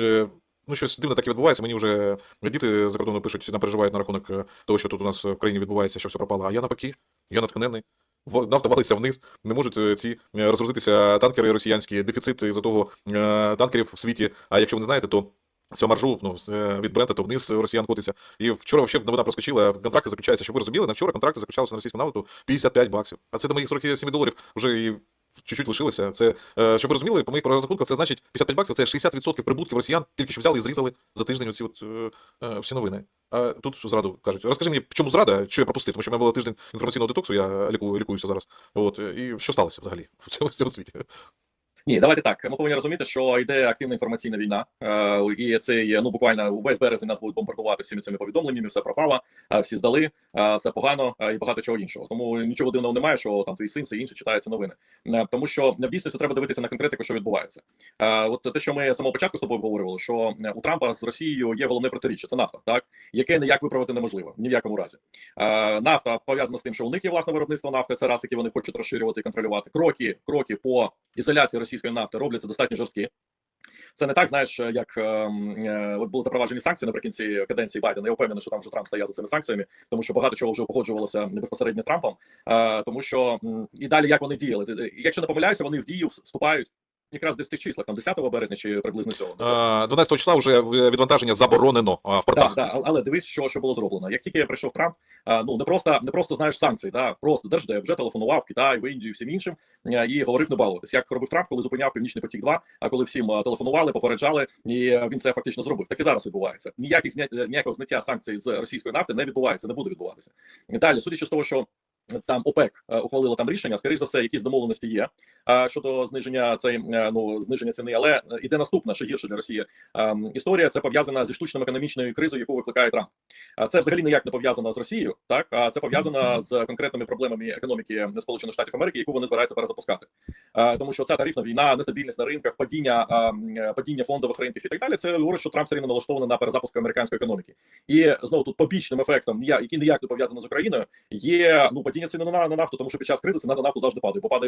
Е, ну, щось дивне таке відбувається. Мені вже діти за кордону пишуть, нам переживають на рахунок е, того, що тут у нас в країні відбувається, що все пропало. А я навпаки, я натхненний. Нафта валиться вниз, не можуть е, ці розгрузитися танкери росіянські, дефіцит із-за того е, танкерів в світі. А якщо ви не знаєте, то цього маржу ну, від Брента, то вниз росіян котиться. І вчора взагалі новина проскочила. Контракти заключаються, щоб ви розуміли, на вчора контракти заключалися на російську нафту 55 баксів. А це до моїх 47 доларів вже і чуть-чуть лишилося. Це, е, щоб ви розуміли, по моїх розрахунках, це значить 55 баксів, це 60% прибутків росіян, тільки що взяли і зрізали за тиждень оці от, е, е, всі новини. А тут зраду кажуть. Розкажи мені, чому зрада, що я пропустив, тому що в мене було тиждень інформаційного детоксу, я лікую, лікуюся зараз. От, і що сталося взагалі в цьому світі? Ні, давайте так. Ми повинні розуміти, що йде активна інформаційна війна, е, і це є ну буквально весь березень нас будуть бомбардувати всіми цими повідомленнями. Все пропало, е, всі здали, е, все погано і багато чого іншого. Тому нічого дивного немає, що там твій син, все інше читає ці новини. Тому що в дійсності треба дивитися на конкретику, що відбувається. От те, що ми з самого початку з тобою обговорювали, що у Трампа з Росією є головне протиріччя це нафта, так яке ніяк виправити неможливо, ні в якому разі. Нафта пов'язана з тим, що у них є власне виробництво нафти. Це раз, які вони хочуть розширювати і контролювати. Кроки, кроки по ізоляції російської нафти робляться достатньо жорсткі. Це не так, знаєш, як ем, е, от були запроваджені санкції наприкінці каденції Байдена. Я впевнений, що там вже Трамп стояв за цими санкціями, тому що багато чого вже погоджувалося безпосередньо з Трампом. Е, тому що і далі як вони діяли. Е, Якщо не помиляюся, вони в дію вступають якраз десь в тих числах, там 10 березня чи приблизно цього. Е, 12 числа вже е, відвантаження заборонено в портах. Так, так, але дивись, що, що було зроблено. Як тільки прийшов Трамп, ну не просто не просто знаєш санкції, да, просто держдев вже телефонував в Китай, в Індію, всім іншим і говорив не балуватись. Як робив Трамп, коли зупиняв Північний потік 2 а коли всім телефонували, попереджали, і він це фактично зробив. Так і зараз відбувається. Ніяких ніякого зняття санкцій з російської нафти не відбувається, не буде відбуватися. Далі, судячи з того, що. Там ОПЕК е, ухвалило там рішення, скоріш за все, якісь домовленості є щодо зниження цей е, ну зниження ціни. Але е, іде наступна, що гірше для Росії історія. Це пов'язана зі штучним економічною кризою, яку викликає Трамп. Це взагалі ніяк не пов'язано з Росією, так а це пов'язано з конкретними проблемами економіки Сполучених Штатів Америки, яку вони збираються перезапускати. Тому що ця тарифна війна, нестабільність на ринках, падіння падіння фондових ринків і так далі. Це говорить, що Трамп все рівно налаштований на перезапуск американської економіки. І знову тут побічним ефектом, який ніяк не пов'язаний з Україною, є ну падіння ціни на, на нафту, тому що під час кризи ціна на нафту завжди падає, бо падає